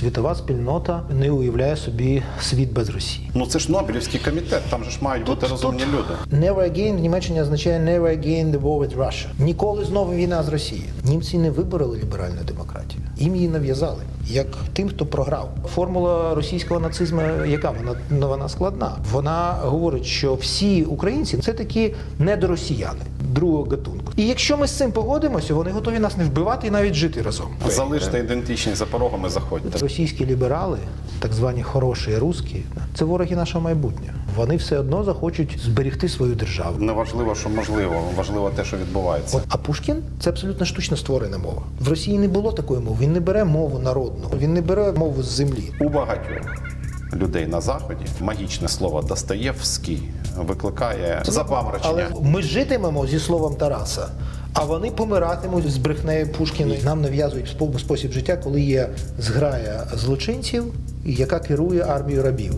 світова спільнота не уявляє собі світ без Росії. Ну це ж Нобелівський комітет, там же ж мають бути розумні люди. Never again в Німеччині означає never again the war with Russia. Ніколи знову війна з Росією. Німці не вибороли ліберальну демократію. Їм її нав'язали, як тим, хто програв. Формула російського нацизму, яка вона ну, вона складна. Вона говорить, що всі українці це такі недоросіяни другого гатунку. І якщо ми з цим погодимося, вони готові нас не вбивати і навіть жити разом. Залиште ідентичність за порогами, заходьте. Російські ліберали, так звані хороші русські, це вороги нашого майбутнього. Вони все одно захочуть зберегти свою державу. Не важливо, що можливо, важливо те, що відбувається. От, а Пушкін це абсолютно штучно створена мова. В Росії не було такої мови. Він не бере мову народну, він не бере мову з землі. У багатьох людей на заході магічне слово Достоєвський викликає запаморочення. Але ми житимемо зі словом Тараса. А вони помиратимуть з брехнею Пушкіна. Нам нав'язують спо- спосіб життя, коли є зграя злочинців, яка керує армією рабів.